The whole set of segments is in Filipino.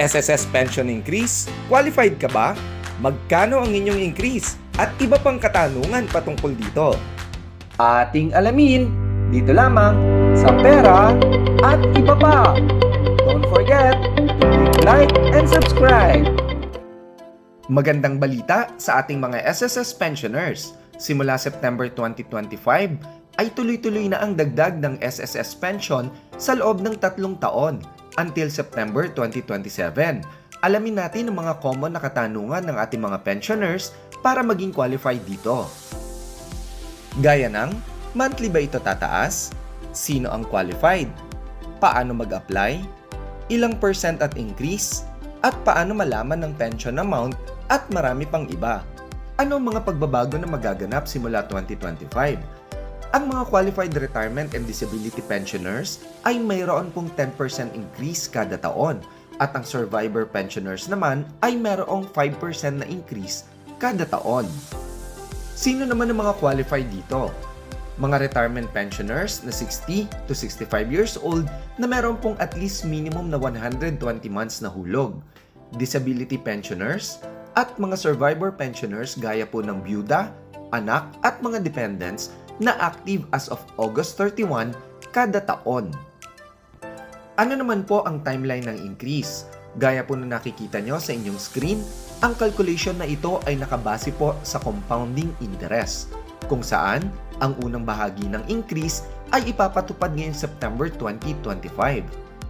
SSS pension increase? Qualified ka ba? Magkano ang inyong increase? At iba pang katanungan patungkol dito. Ating alamin dito lamang sa pera at iba pa. Don't forget to click like and subscribe. Magandang balita sa ating mga SSS pensioners. Simula September 2025 ay tuloy-tuloy na ang dagdag ng SSS pension sa loob ng tatlong taon until September 2027. Alamin natin ang mga common na katanungan ng ating mga pensioners para maging qualified dito. Gaya ng, monthly ba ito tataas? Sino ang qualified? Paano mag-apply? Ilang percent at increase? At paano malaman ng pension amount at marami pang iba? Ano ang mga pagbabago na magaganap simula 2025? Ang mga qualified retirement and disability pensioners ay mayroon pong 10% increase kada taon at ang survivor pensioners naman ay mayroong 5% na increase kada taon. Sino naman ang mga qualified dito? Mga retirement pensioners na 60 to 65 years old na meron pong at least minimum na 120 months na hulog. Disability pensioners at mga survivor pensioners gaya po ng byuda, anak at mga dependents na active as of August 31 kada taon. Ano naman po ang timeline ng increase? Gaya po na nakikita nyo sa inyong screen, ang calculation na ito ay nakabase po sa compounding interest, kung saan ang unang bahagi ng increase ay ipapatupad ngayong September 2025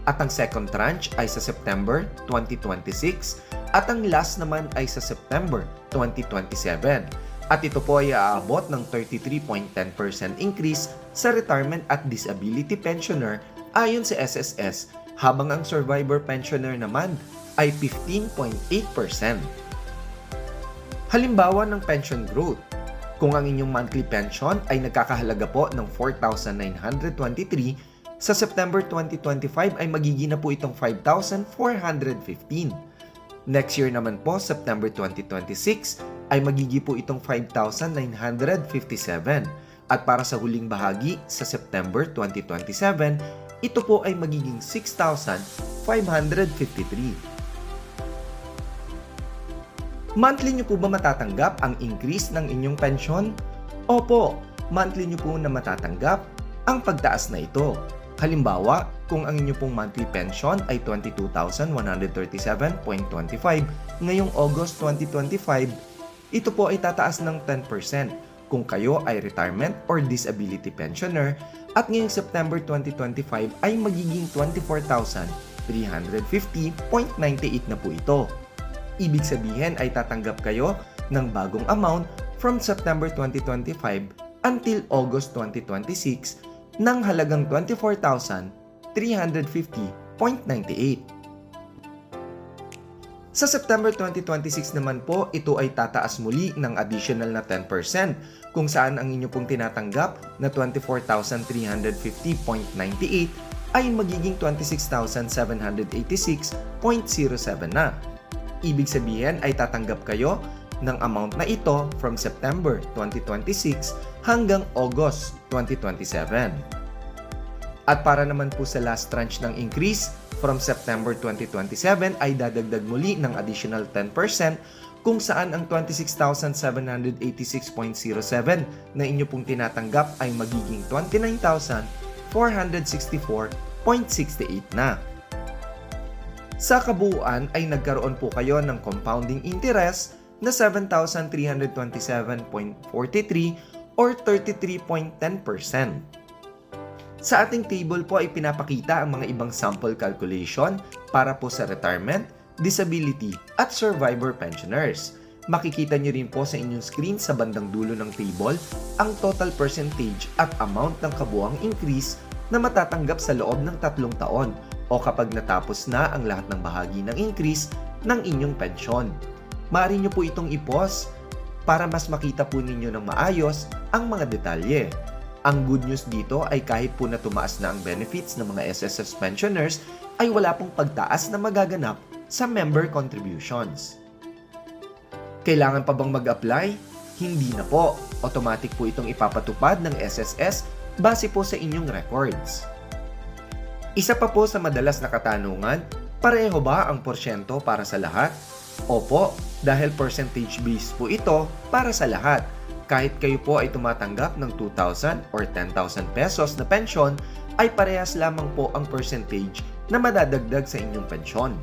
at ang second tranche ay sa September 2026 at ang last naman ay sa September 2027 at ito po ay aabot ng 33.10% increase sa retirement at disability pensioner ayon sa SSS habang ang survivor pensioner naman ay 15.8%. Halimbawa ng pension growth, kung ang inyong monthly pension ay nagkakahalaga po ng 4,923, sa September 2025 ay magiging na po itong 5,415. Next year naman po, September 2026, ay magiging po itong 5,957. At para sa huling bahagi, sa September 2027, ito po ay magiging 6,553. Monthly nyo po ba matatanggap ang increase ng inyong pensyon? Opo, monthly nyo po na matatanggap ang pagtaas na ito. Halimbawa, kung ang inyo pong monthly pension ay 22,137.25 ngayong August 2025, ito po ay tataas ng 10% kung kayo ay retirement or disability pensioner at ngayong September 2025 ay magiging 24,350.98 na po ito. Ibig sabihin ay tatanggap kayo ng bagong amount from September 2025 until August 2026 ng halagang 24,350.98. Sa September 2026 naman po, ito ay tataas muli ng additional na 10% kung saan ang inyo pong tinatanggap na 24,350.98 ay magiging 26,786.07 na. Ibig sabihin ay tatanggap kayo ng amount na ito from September 2026 hanggang August 2027. At para naman po sa last tranche ng increase, from September 2027 ay dadagdag muli ng additional 10% kung saan ang 26,786.07 na inyo pong tinatanggap ay magiging 29,464.68 na. Sa kabuuan ay nagkaroon po kayo ng compounding interest na 7,327.43 or 33.10%. Sa ating table po ay pinapakita ang mga ibang sample calculation para po sa retirement, disability at survivor pensioners. Makikita nyo rin po sa inyong screen sa bandang dulo ng table ang total percentage at amount ng kabuang increase na matatanggap sa loob ng tatlong taon o kapag natapos na ang lahat ng bahagi ng increase ng inyong pensyon. Maaari nyo po itong ipos para mas makita po ninyo ng maayos ang mga detalye. Ang good news dito ay kahit po na tumaas na ang benefits ng mga SSS pensioners ay wala pong pagtaas na magaganap sa member contributions. Kailangan pa bang mag-apply? Hindi na po. Automatic po itong ipapatupad ng SSS base po sa inyong records. Isa pa po sa madalas na katanungan, Pareho ba ang porsyento para sa lahat? Opo, dahil percentage based po ito para sa lahat. Kahit kayo po ay tumatanggap ng 2,000 or 10,000 pesos na pensyon, ay parehas lamang po ang percentage na madadagdag sa inyong pensyon.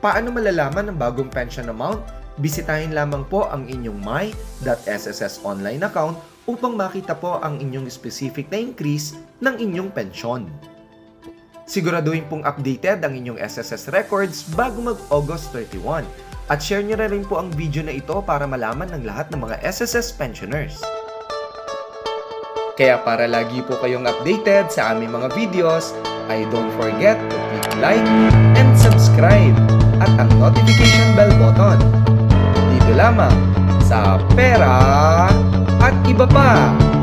Paano malalaman ang bagong pension amount? Bisitahin lamang po ang inyong my.sss online account upang makita po ang inyong specific na increase ng inyong pensyon. Siguraduhin pong updated ang inyong SSS records bago mag-August 31 at share nyo na rin po ang video na ito para malaman ng lahat ng mga SSS pensioners. Kaya para lagi po kayong updated sa aming mga videos, ay don't forget to click like and subscribe at ang notification bell button. Dito lamang sa Pera at Iba Pa!